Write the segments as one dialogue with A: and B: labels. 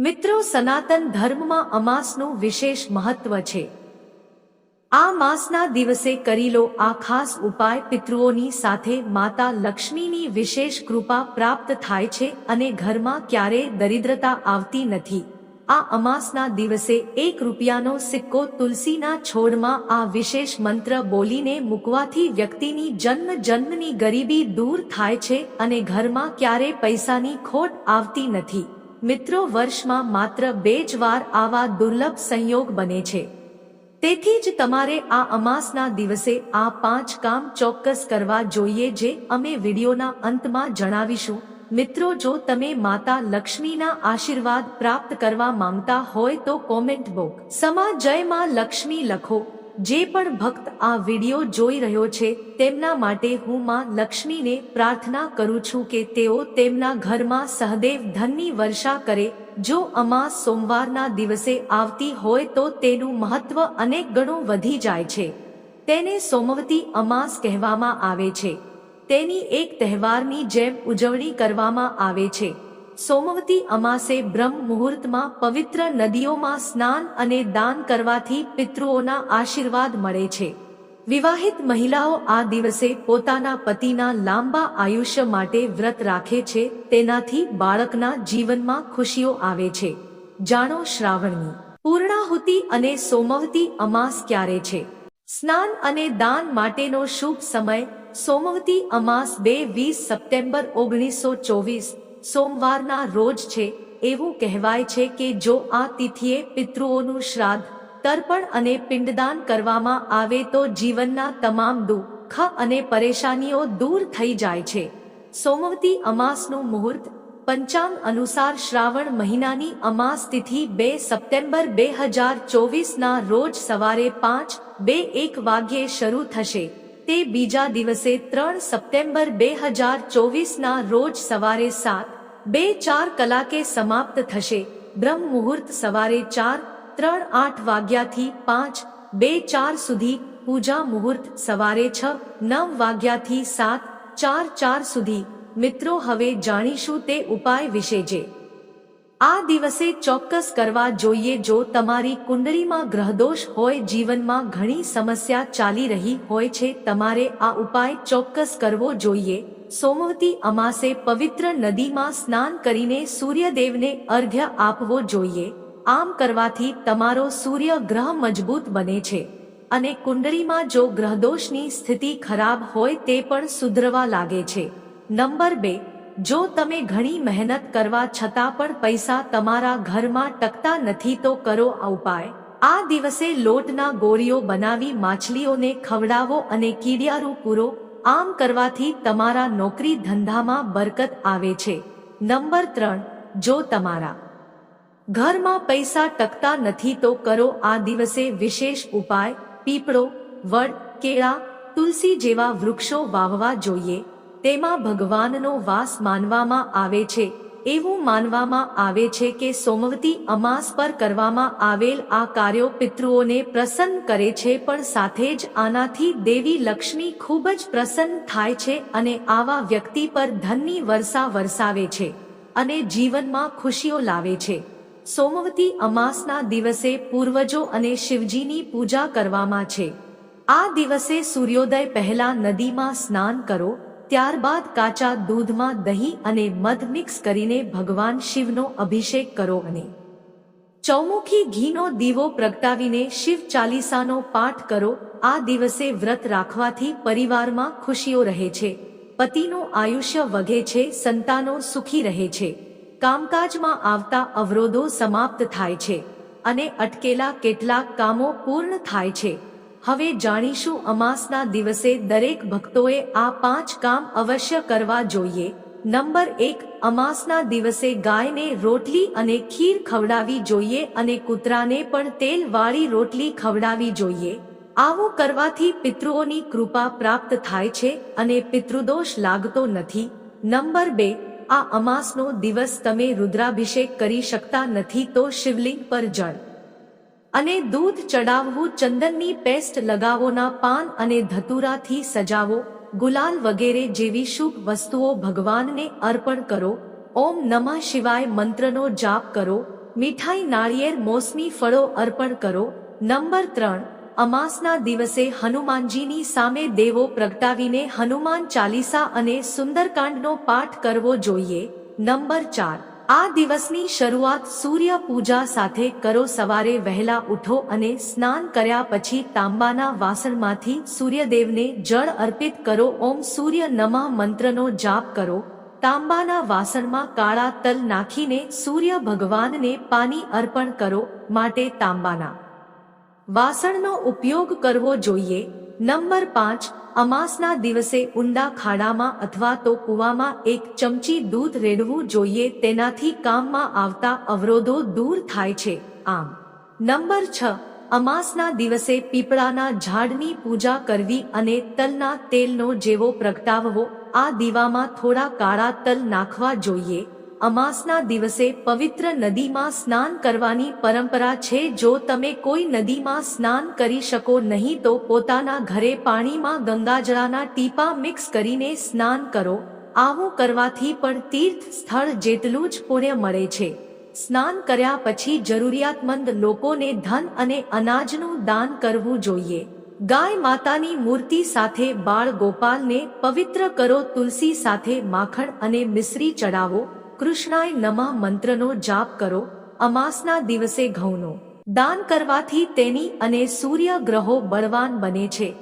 A: મિત્રો, સનાતન ધર્મમાં અમાસનું વિશેષ મહત્વ છે. આ માસના દિવસે કરી લો આ ખાસ ઉપાય પિતૃઓની સાથે માતા લક્ષ્મીની વિશેષ કૃપા પ્રાપ્ત થાય છે અને ઘરમાં ક્યારેય દરિદ્રતા આવતી નથી. આ અમાસના દિવસે એક રૂપિયાનો સિક્કો તુલસીના છોડમાં આ વિશેષ મંત્ર બોલીને મૂકવાથી વ્યક્તિની જન્મ જન્મની ગરીબી દૂર થાય છે અને ઘરમાં ક્યારેય પૈસાની ખોટ આવતી નથી. મિત્રો, વર્ષમાં માત્ર બે જ વાર આવા દુર્લભ સંયોગ બને છે. તેથી જ તમારે આ અમાસના દિવસે આ પાંચ કામ ચોક્કસ કરવા જોઈએ જે અમે વિડીયોના અંતમાં જણાવીશું. મિત્રો, જો તમે માતા લક્ષ્મીના આશીર્વાદ પ્રાપ્ત કરવા માંગતા હોય તો કોમેન્ટ બોક સમા જય માં લક્ષ્મી લખો. જે પણ ભક્ત આ વીડિયો જોઈ રહ્યો છે, તેમના માટે હું માં લક્ષ્મીને પ્રાર્થના કરું છું કે તેઓ તેમના ઘરમાં સહદેવ ધનની વર્ષા કરે. જો અમાસ સોમવારના દિવસે આવતી હોય તો તેનું મહત્વ અનેક ગણું વધી જાય છે. તેને સોમવતી અમાસ કહેવામાં આવે છે. તેની એક તહેવારની જેમ ઉજવણી કરવામાં આવે છે. સોમવતી અમાસે બ્રહ્મ મુહૂર્તમાં પવિત્ર નદીઓમાં સ્નાન અને દાન કરવાથી પિતૃઓના આશીર્વાદ મળે છે. વિવાહિત મહિલાઓ આ દિવસે પોતાના પતિના લાંબા આયુષ્ય માટે વ્રત રાખે છે, તેનાથી બાળકના જીવનમાં ખુશીઓ આવે છે. જાણો શ્રાવણની. પૂર્ણાહુતિ અને સોમવતી અમાસ ક્યારે છે? સ્નાન અને દાન માટેનો શુભ સમય, સોમવતી અમાસ બે વીસ સપ્ટેમ્બર ઓગણીસો ચોવીસ સોમવારના રોજ છે, એવું કહેવાય છે કે જો આ તિથિએ પિતૃઓનું શ્રાદ્ધ, તર્પણ અને પિંડદાન કરવામાં આવે તો જીવનના તમામ દુઃખ અને પરેશાનીઓ દૂર થઈ જાય છે. સોમવતી અમાસનું મુહૂર્ત, પંચાંગ અનુસાર શ્રાવણ મહિનાની અમાસ તિથિ બે સપ્ટેમ્બર બે હજાર ચોવીસના રોજ સવારે પાંચ, બે એક વાગ્યે શરૂ થશે. તે બીજા દિવસે ત્રણ સપ્ટેમ્બર બે હજાર ચોવીસના રોજ સવારે સાત, બે ચાર કલાકે સમાપ્ત થશે. બ્રહ્મ મુહૂર્ત સવારે ચાર, ત્રણ આઠ વાગ્યાથી પાંચ, બે ચાર સુધી, પૂજા મુહૂર્ત સવારે છ, નવ વાગ્યાથી સાત, ચાર ચાર સુધી. મિત્રો, હવે જાણીશું તે ઉપાય વિશે જે આ દિવસે ચોક્કસ કરવા જોઈએ જો તમારી કુંડળીમાં ગ્રહદોષ હોય, જીવનમાં ઘણી સમસ્યા ચાલી રહી હોય છે, તમારે આ ઉપાય ચોક્કસ કરવો જોઈએ. સોમવતી અમાસે પવિત્ર નદીમાં સ્નાન કરીને સૂર્યદેવને અર્ઘ્ય આપવો જોઈએ. આમ કરવાથી તમારો સૂર્ય ગ્રહ મજબૂત બને છે અને કુંડળીમાં જો ગ્રહદોષની સ્થિતિ ખરાબ હોય, તે પણ સુધરવા લાગે છે. નંબર બે જો તમે ઘણી મહેનત કરવા છતાં પણ પૈસા તમારા ઘરમાં ટકતા નથી તો કરો આ ઉપાય. આ દિવસે લોટના ગોળીઓ બનાવી માછલીઓને ખવડાવો અને કીડિયારું પૂરો. આમ કરવાથી તમારા નોકરી ધંધામાં બરકત આવે છે. નંબર ત્રણ, જો તમારા ઘરમાં પૈસા ટકતા નથી તો કરો આ દિવસે વિશેષ ઉપાય. પીપળો, વડ, કેળા, તુલસી જેવા વૃક્ષો વાવવા જોઈએ. તેમાં ભગવાનનો વાસ માનવામાં આવે છે. એવું માનવામાં આવે છે કે સોમવતી અમાસ પર કરવામાં આવેલ આ કાર્યો પિતૃઓને પ્રસન્ન કરે છે પણ સાથે જ આનાથી દેવી લક્ષ્મી ખૂબ જ પ્રસન્ન થાય છે અને આવા વ્યક્તિ પર ધનની વર્ષા વરસાવે છે અને જીવનમાં ખુશીઓ લાવે છે. સોમવતી અમાસના દિવસે પૂર્વજો અને શિવજીની પૂજા કરવામાં છે. આ દિવસે સૂર્યોદય પહેલા નદીમાં સ્નાન કરો ત્યારબાદ કાચા દૂધમાં દહીં અને મધ મિક્સ કરીને ભગવાન શિવનો અભિષેક કરો અને ચૌમુખી ઘીનો દીવો પ્રગટાવીને શિવ ચાલીસાનો પાઠ કરો. આ દિવસે વ્રત રાખવાથી પરિવારમાં ખુશીઓ રહે છે. પતિનું આયુષ્ય વધે છે, સંતાનો સુખી રહે છે. કામકાજમાં આવતા અવરોધો સમાપ્ત થાય છે અને અટકેલા કેટલાક કામો પૂર્ણ થાય છે. હવે જાણીશું અમાસના દિવસે દરેક ભક્તોએ આ પાંચ કામ અવશ્ય કરવા જોઈએ. નંબર એક, અમાસના દિવસે ગાયને રોટલી અને ખીર ખવડાવી જોઈએ અને કૂતરાને પણ તેલ વાળી રોટલી ખવડાવી જોઈએ. આવું કરવાથી પિતૃઓની કૃપા પ્રાપ્ત થાય છે અને પિતૃદોષ લાગતો નથી. નંબર બે, આ અમાસનો દિવસ તમે રુદ્રાભિષેક કરી શકતા નથી તો શિવલિંગ પર જળ અને દૂધ ચડાવવું, ચંદનની પેસ્ટ લગાવોના પાન અને ધતુરાથી સજાવો, ગુલાલ વગેરે જેવી શુભ વસ્તુઓ ભગવાનને અર્પણ કરો, ઓમ નમઃ શિવાય મંત્રનો જાપ કરો, મીઠાઈ, નાળિયેર, મોસમી ફળો અર્પણ કરો. નંબર ત્રણ, અમાસના દિવસે હનુમાનજીની સામે દેવો પ્રગટાવીને હનુમાન ચાલીસા અને સુંદરકાંડનો પાઠ કરવો જોઈએ. નંબર ચાર આ દિવસની શરૂઆત સૂર્ય પૂજા સાથે કરો. સવારે વહેલા ઉઠો અને સ્નાન કર્યા પછી તાંબાના વાસણમાંથી સૂર્યદેવને જળ અર્પિત કરો. ઓમ સૂર્ય નમઃ મંત્રનો જાપ કરો. તાંબાના વાસણમાં કાળા તલ નાખીને સૂર્ય ભગવાનને પાણી અર્પણ કરો માટે તાંબાના વાસણનો ઉપયોગ કરવો જોઈએ. નંબર પાંચ, અમાસના દિવસે ઊંડા ખાડામાં અથવા તો કૂવામાં એક ચમચી દૂધ રેડવું જોઈએ, તેનાથી કામમાં આવતા અવરોધો દૂર થાય છે. આમ, નંબર છ, અમાસના દિવસે પીપળાના ઝાડની પૂજા કરવી અને તલના તેલનો જેવો પ્રગટાવવો, આ દીવામાં થોડા કાળા તલ નાખવા જોઈએ. અમાસના દિવસે પવિત્ર નદીમાં સ્નાન કરવાની પરંપરા છે. જો તમે કોઈ નદીમાં સ્નાન કરી શકો નહીં, તો પોતાના ઘરે પાણીમાં ગંગાજળાના ટીપા મિક્સ કરીને સ્નાન કરો. આવું કરવાથી પણ તીર્થ સ્થળ જેટલું જ પુણ્ય મળે છે. સ્નાન કર્યા પછી જરૂરિયાતમંદ લોકોને ધન અને અનાજનું દાન કરવું જોઈએ. ગાય માતાની મૂર્તિ સાથે બાળ ગોપાલને પવિત્ર કરો. તુલસી સાથે માખણ અને મિશ્રી ચડાવો કૃષ્ણાય નમા મંત્રનો જાપ કરો, અમાસના દિવસે ઘઉંનો. દાન કરવાથી તેની અને સૂર્ય ગ્રહો બળવાન બને છે.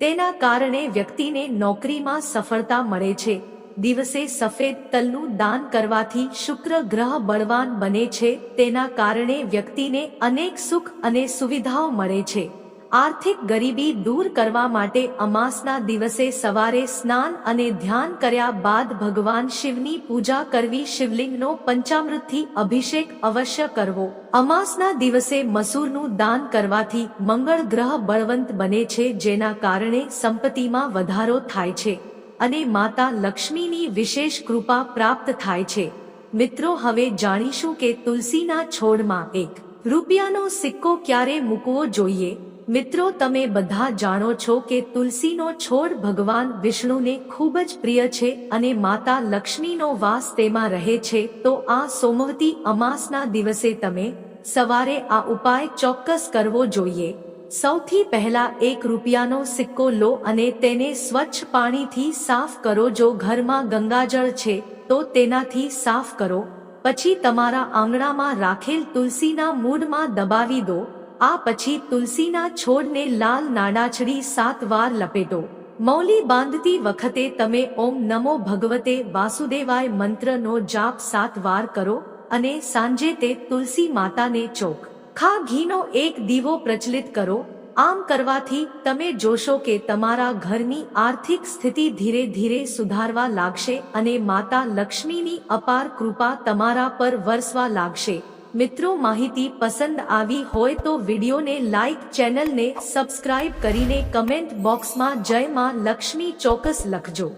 A: તેના કારણે વ્યક્તિને નોકરીમાં સફળતા મળે છે. દિવસે સફેદ તલનું દાન કરવાથી શુક્ર ગ્રહ બળવાન બને છે. તેના કારણે વ્યક્તિને અનેક સુખ અને સુવિધાઓ મળે છે. આર્થિક ગરીબી દૂર કરવા માટે અમાસના દિવસે સવારે સ્નાન અને ધ્યાન કર્યા બાદ ભગવાન શિવની પૂજા કરવી શિવલિંગનો પંચામૃતથી અભિષેક અવશ્ય કરવો. અમાસના દિવસે મસૂરનું દાન કરવાથી મંગળ ગ્રહ બળવંત બને છે, જેના કારણે સંપત્તિમાં વધારો થાય છે અને માતા લક્ષ્મીની વિશેષ કૃપા પ્રાપ્ત થાય છે. મિત્રો, હવે જાણીશું કે તુલસીના છોડમાં એક રૂપિયાનો સિક્કો ક્યારે મૂકવો જોઈએ? મિત્રો, તમે બધા જાણો છો કે તુલસીનો છોડ ભગવાન વિષ્ણુને ખૂબ જ પ્રિય છે અને માતા લક્ષ્મીનો વાસ તેમાં રહે છે. તો આ સોમવતી અમાસના દિવસે તમે સવારે આ ઉપાય ચોક્કસ કરવો જોઈએ. સૌથી પહેલા એક રૂપિયાનો સિક્કો લો અને તેને સ્વચ્છ પાણીથી સાફ કરો. જો ઘરમાં ગંગાજળ છે, તો તેનાથી સાફ કરો. પછી તમારા આંગણામાં રાખેલ તુલસીના મૂળમાં દબાવી દો. આ પછી તુલસીના છોડને લાલ નાડાછડી સાત વાર લપેટો. મૌલી બાંધતી વખતે તમે ઓમ નમો ભગવતે વાસુદેવાય મંત્રનો જાપ સાત વાર કરો અને સાંજે તે તુલસી માતાને ચોક. ખા ઘીનો એક દીવો પ્રચલિત કરો. આમ કરવાથી તમે જોશો કે તમારા ઘરની આર્થિક સ્થિતિ ધીરે ધીરે સુધારવા લાગશે અને માતા લક્ષ્મીની અપાર કૃપા તમારા પર વરસવા લાગશે. મિત્રો માહિતી પસંદ આવી હોય તો વિડીયોને લાઇક ચેનલને સબસ્ક્રાઇબ કરીને કમેન્ટ બોક્સમાં જય માં લક્ષ્મી ચોક્કસ લખજો.